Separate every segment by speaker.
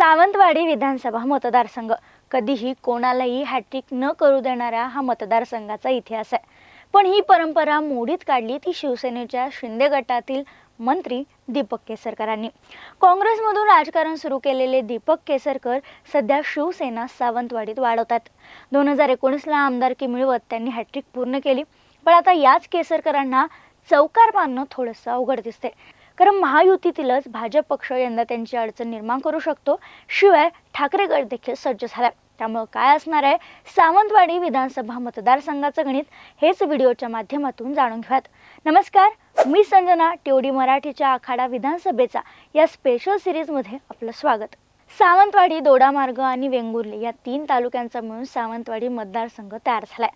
Speaker 1: सावंतवाडी विधानसभा मतदारसंघ. कधीही कोणालाही हॅट्रिक न करू देणारा हा मतदारसंघाचा इतिहास आहे. पण ही परंपरा मोडीत काढली ती शिवसेनेच्या शिंदे गटातील मंत्री दीपक केसरकरांनी. काँग्रेसमधून राजकारण सुरू केलेले दीपक केसरकर सध्या शिवसेना सावंतवाडीत वाढवतात. दोन हजार एकोणीसला आमदारकी मिळवत त्यांनी हॅट्रिक पूर्ण केली. पण आता याच केसरकरांना चौकार बांधणं थोडंसं अवघड दिसते कारण महायुतीतीलच भाजप पक्ष यंदा त्यांची अडचण निर्माण करू शकतो. शिवाय ठाकरे गट देखील सज्ज झाला त्यामुळं काय असणार आहे? सावंतवाडी विधानसभा मतदारसंघाचं गणित हेच व्हिडिओच्या माध्यमातून जाणून घेऊयात. नमस्कार मी संजना टेवडी मराठीच्या आखाडा विधानसभेचा या स्पेशल सिरीजमध्ये आपलं स्वागत. सावंतवाडी दोडामार्ग आणि वेंगुर्ले या तीन तालुक्यांचा मिळून सावंतवाडी मतदारसंघ तयार झालाय.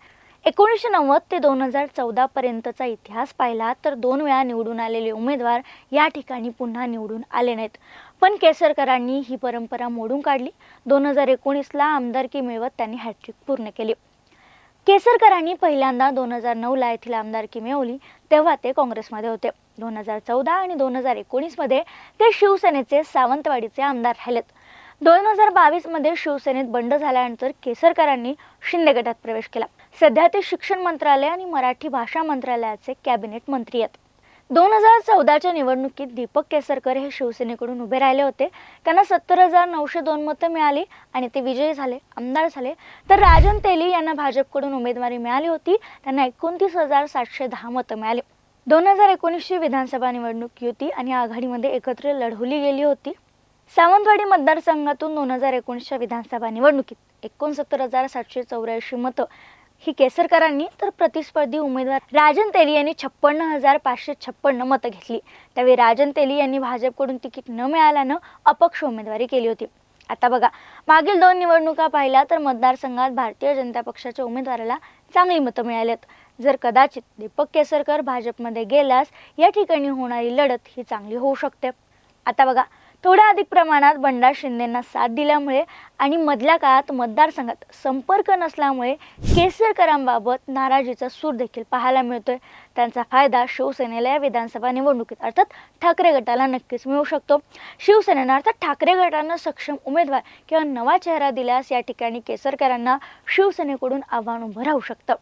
Speaker 1: एकोणीसशे नव्वद ते दोन हजार चौदा पर्यंतचा इतिहास पाहिला तर दोन वेळा निवडून आलेले उमेदवार या ठिकाणी पुन्हा निवडून आले नाहीत. पण केसरकरांनी ही परंपरा मोडून काढली. दोन हजार एकोणीसला आमदारकी मिळवत त्यांनी हॅट्रिक पूर्ण केली. केसरकरांनी पहिल्यांदा दोन हजार नऊला येथील आमदारकी मिळवली तेव्हा ते काँग्रेसमध्ये होते. दोन हजार चौदा आणि दोन हजार एकोणीसमध्ये ते शिवसेनेचे सावंतवाडीचे आमदार राहिलेत. दोन हजार बावीसमध्ये शिवसेनेत बंड झाल्यानंतर केसरकरांनी शिंदे गटात प्रवेश केला. सध्या ते शिक्षण मंत्रालय आणि मराठी भाषा मंत्रालयाचे कॅबिनेट मंत्री आहेत. दोन हजार चौदाच्या निवडणुकीत दीपक केसरकर हे शिवसेनेकडून उभे राहिले होते. त्यांना सत्तर हजार नऊशे दोन मतं मिळाली आणि ते विजयी झाले आमदार झाले. तर राजन तेली यांना भाजपकडून उमेदवारी मिळाली होती. त्यांना एकोणतीस हजार सातशे दहा मतं मिळाली. दोन हजार एकोणीसची विधानसभा निवडणूक युती आणि आघाडीमध्ये एकत्र लढवली गेली होती. सावंतवाडी मतदारसंघातून दोन हजार एकोणीसच्या विधानसभा निवडणुकीत एकोणसत्तर हजार सातशे चौऱ्याऐंशी मतं ही केसरकरांनी तर प्रतिस्पर्धी उमेदवार राजन तेली यांनी छप्पन्न हजार पाचशे छप्पन्न मतं घेतली. त्यावेळी राजन तेली यांनी भाजपकडून तिकीट न मिळाल्यानं अपक्ष उमेदवारी केली होती. आता बघा मागील दोन निवडणुका पाहिल्या तर मतदारसंघात भारतीय जनता पक्षाच्या उमेदवाराला चांगली मतं मिळालेत. जर कदाचित दीपक केसरकर भाजपमध्ये गेल्यास या ठिकाणी होणारी लढत ही चांगली होऊ शकते. आता बघा थोड्या अधिक प्रमाणात बंडा शिंदेंना साथ दिल्यामुळे आणि मधल्या काळात मतदारसंघात संपर्क नसल्यामुळे केसरकरांबाबत नाराजीचा सूर देखील पाहायला मिळतोय. त्यांचा फायदा शिवसेनेला या विधानसभा निवडणुकीत अर्थात ठाकरे गटाला नक्कीच मिळू शकतो. शिवसेनेनं अर्थात ठाकरे गटानं सक्षम उमेदवार किंवा नवा चेहरा दिल्यास या ठिकाणी केसरकरांना शिवसेनेकडून आव्हान उभं राहू शकतं.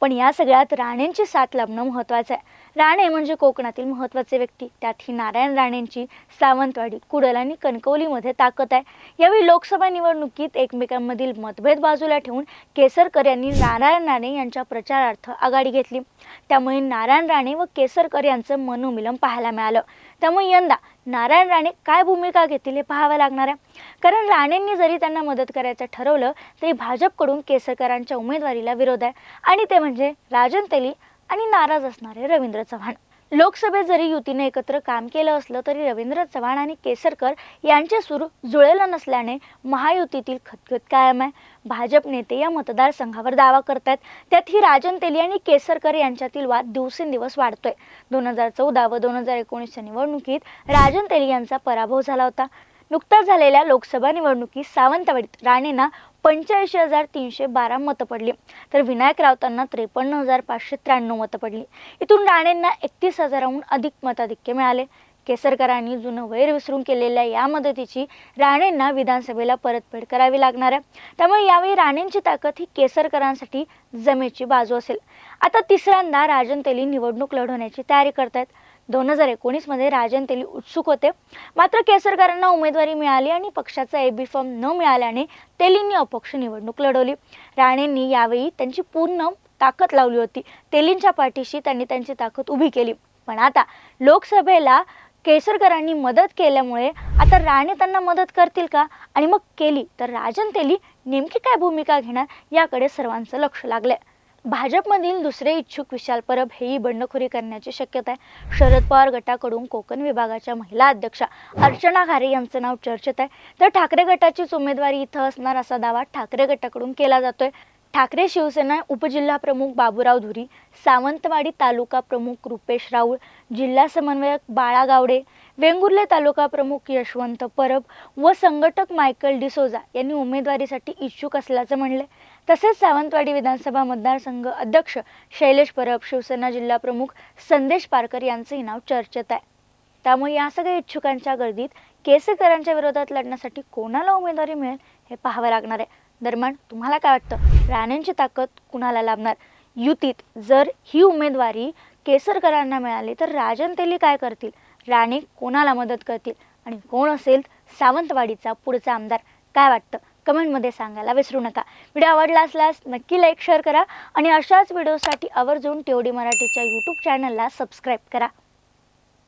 Speaker 1: पण या सगळ्यात राणेंची साथ लाभणं महत्त्वाचं आहे. राणे म्हणजे कोकणातील महत्त्वाचे व्यक्ती. त्यात ही नारायण राणेंची सावंतवाडी कुडल आणि कणकवलीमध्ये ताकद आहे. यावेळी लोकसभा निवडणुकीत एकमेकांमधील मतभेद बाजूला ठेवून केसरकर यांनी नारायण राणे यांच्या प्रचारार्थ आघाडी घेतली. त्यामुळे नारायण राणे व केसरकर यांचं मनोमिलन पाहायला मिळालं. त्यामुळे यंदा नारायण राणे काय भूमिका घेतील हे पाहावं लागणार आहे. कारण राणेंनी जरी त्यांना मदत करायचं ठरवलं तरी भाजपकडून केसरकरांच्या उमेदवारीला विरोध आहे. आणि ते म्हणजे राजन तेली आणि नाराज असणारे रवींद्र चव्हाण. लोकसभेत जरी युतीने एकत्र काम केलं असलं तरी रवींद्र चव्हाण आणि केसरकर यांचे सूर जुळलेलं नसल्याने महायुतीतील खतखत कायम आहे. भाजप नेते या मतदारसंघावर दावा करतात त्यात ही राजन तेली आणि केसरकर यांच्यातील वाद दिवसेंदिवस वाढतोय. दोन हजार चौदा व दोन हजार एकोणीसच्या निवडणुकीत राजन तेली यांचा पराभव झाला होता. नुकताच झालेल्या लोकसभा निवडणुकीत सावंतवाडीत राणेंना पंच्याऐंशी हजार तीनशे बारा मतं पडली. तर विनायक राऊतांना त्रेपन्न हजार पाचशे त्र्याण्णव मतं पडली. इथून राणेंना एकतीस हजाराहून अधिक मताधिक्य मिळाले. केसरकरांनी जुनं वैर विसरून केलेल्या या मदतीची राणेंना विधानसभेला परतफेड करावी लागणार आहे. त्यामुळे यावेळी राणेंची ताकद ही केसरकरांसाठी जमेची बाजू असेल. आता तिसऱ्यांदा राजन तेली निवडणूक लढवण्याची तयारी करतायत. दोन हजार एकोणीसमध्ये राजन तेली उत्सुक होते. मात्र केसरकरांना उमेदवारी मिळाली आणि पक्षाचा ए बी फॉर्म न मिळाल्याने तेलींनी अपक्ष निवडणूक लढवली. राणेंनी यावेळी त्यांची पूर्ण ताकद लावली होती. तेलींच्या पाठीशी त्यांनी त्यांची ताकद उभी केली. पण आता लोकसभेला केसरकरांनी मदत केल्यामुळे आता राणे त्यांना मदत करतील का? आणि मग केली तर राजन तेली नेमकी काय भूमिका घेणार याकडे सर्वांचं लक्ष लागलंय. भाजपमधील दुसरे इच्छुक विशाल परब हेही बंडखोरी करण्याची शक्यता आहे. शरद पवार गटाकडून कोकण विभागाच्या महिला अध्यक्षा अर्चना घारे यांचं नाव चर्चेत आहे. तर ठाकरे गटाचीच उमेदवारी इथं असणार असा दावा ठाकरे गटाकडून केला जातोय. ठाकरे शिवसेना उपजिल्हा प्रमुख बाबूराव धुरी सावंतवाडी तालुका प्रमुख रुपेश राऊळ जिल्हा समन्वयक बाळा गावडे वेंगुर्ले तालुका प्रमुख यशवंत परब व संघटक मायकल डिसोजा यांनी उमेदवारीसाठी इच्छुक असल्याचं म्हणले. तसेच सावंतवाडी विधानसभा मतदारसंघ अध्यक्ष शैलेश परब शिवसेना जिल्हा प्रमुख संदेश पारकर यांचंही नाव चर्चेत आहे. त्यामुळे या सगळ्या इच्छुकांच्या गर्दीत केसेकरांच्या विरोधात लढण्यासाठी कोणाला उमेदवारी मिळेल हे पाहावं लागणार आहे. दरम्यान तुम्हाला काय वाटतं? राणेंची ताकद कुणाला लाभणार? युतीत जर ही उमेदवारी केसरकरांना मिळाली तर राजन तेली काय करतील? राणे कोणाला मदत करतील? आणि कोण असेल सावंतवाडीचा पुढचा आमदार? काय वाटतं? कमेंटमध्ये सांगायला विसरू नका. व्हिडिओ आवडला असल्यास नक्की लाईक शेअर करा आणि अशाच व्हिडिओसाठी आवर्जून टेवडी मराठीच्या यूट्यूब चॅनलला सबस्क्राईब करा.